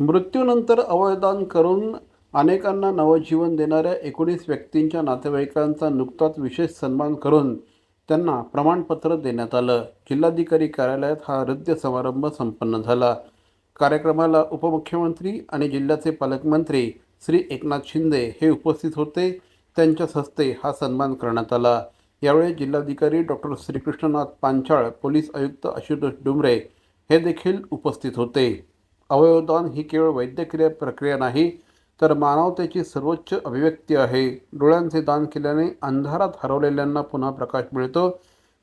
मृत्यूनंतर अवयदान करून अनेकांना नवजीवन देणाऱ्या एकोणीस व्यक्तींच्या नातेवाईकांचा नुकताच विशेष सन्मान करून त्यांना प्रमाणपत्र देण्यात आलं. जिल्हाधिकारी कार्यालयात हा हृदय समारंभ संपन्न झाला. कार्यक्रमाला उपमुख्यमंत्री आणि जिल्ह्याचे पालकमंत्री श्री एकनाथ शिंदे हे उपस्थित होते. त्यांच्याच हस्ते हा सन्मान करण्यात आला. यावेळी जिल्हाधिकारी डॉक्टर श्रीकृष्णनाथ पांचाळ पोलीस आयुक्त आशुतोष डुमरे हे देखील उपस्थित होते. अवयवदान ही केवळ वैद्यकीय प्रक्रिया नाही तर मानवतेची सर्वोच्च अभिव्यक्ती आहे. डोळ्यांचे दान केल्याने अंधारात हरवलेल्यांना पुन्हा प्रकाश मिळतो.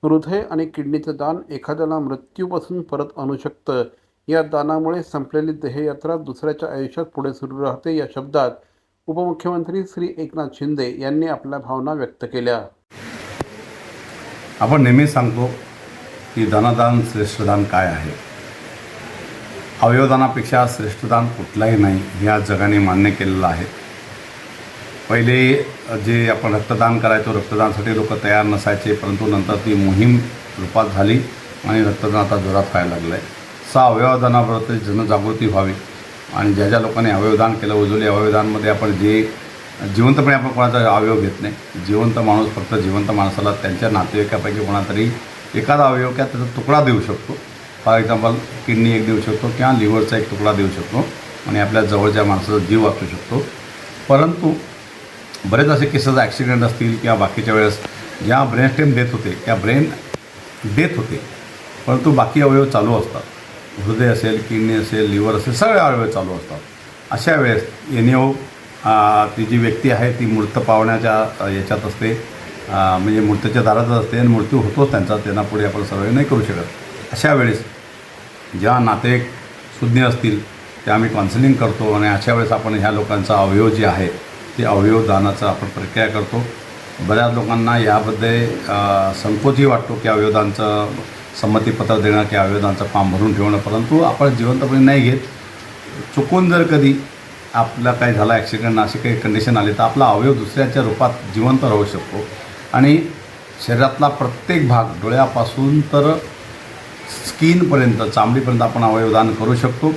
हृदय आणि किडनीचं दान एखाद्याला मृत्यूपासून परत आणू शकतं. या दानामुळे संपलेली देहयात्रा दुसऱ्याच्या आयुष्यात पुढे सुरू राहते या शब्दात उपमुख्यमंत्री श्री एकनाथ शिंदे यांनी आपल्या भावना व्यक्त केल्या. आपण नेहमीच सांगतो की धनदान श्रेष्ठदान काय आहे? अवयवदानापेक्षा श्रेष्ठदान कुठलाही नाही हे आज जगाने मान्य केलेलं आहे. पहिले जे आपण रक्तदान करायचो रक्तदानासाठी लोक तयार नसायचे परंतु नंतर ती मोहीम रूपात झाली आणि रक्तदान आता जोरात व्हायला लागलं आहे सा अवयवदानाबरोबर जनजागृती व्हावी आणि ज्या ज्या लोकांनी अवयवदान केलं उजवली अवयवदानमध्ये आपण जे जिवंतपणे आपण कोणाचा अवयव घेत नाही जिवंत माणूस फक्त जिवंत माणसाला त्यांच्या नातेवाईकापैकी कोणातरी एखादा अवयव किंवा त्याचा तुकडा देऊ शकतो. फॉर एक्झाम्पल किडनी एक देऊ शकतो किंवा लिव्हरचा एक तुकडा देऊ शकतो आणि आपल्या जवळच्या माणसाचा जीव वाचू शकतो. परंतु बरेच असे केसेस ॲक्सिडेंट असतील किंवा बाकीच्या वेळेस ज्या ब्रेन स्टेम देत होते त्या ब्रेन देत होते परंतु बाकी अवयव चालू असतात. हृदय असेल किडनी असेल लिव्हर असेल सगळे अवयव चालू असतात. अशा वेळेस एन ओ ती जी व्यक्ती आहे ती मृत पावण्याच्या याच्यात असते. म्हणजे मृत्यूच्या दारातच असते आणि मृत्यू होतोच त्यांचा त्यांना पुढे आपण सर्व नाही करू शकत. अशा वेळेस ज्या नातेक सुज्ञ असतील ते आम्ही काउन्सिलिंग करतो आणि अशा वेळेस आपण ह्या लोकांचा अवयव जे आहे ते अवयव दानाचा आपण प्रक्रिया करतो. बऱ्याच लोकांना यामध्ये संकोचही वाटतो की अवयवदानचं संमतीपत्र देणं की अवयवदानचं फॉर्म भरून ठेवणं परंतु आपण जिवंतपणे नाही घेत. चुकून जर कधी आपला काही झाला ॲक्सिडेंट अशी काही कंडिशन आली तर आपला अवयव दुसऱ्याच्या रूपात जिवंत राहू शकतो. आणि शरीरातला प्रत्येक भाग डोळ्यापासून तर स्किनपर्यंत चामडीपर्यंत आपण अवयवदान करू शकतो.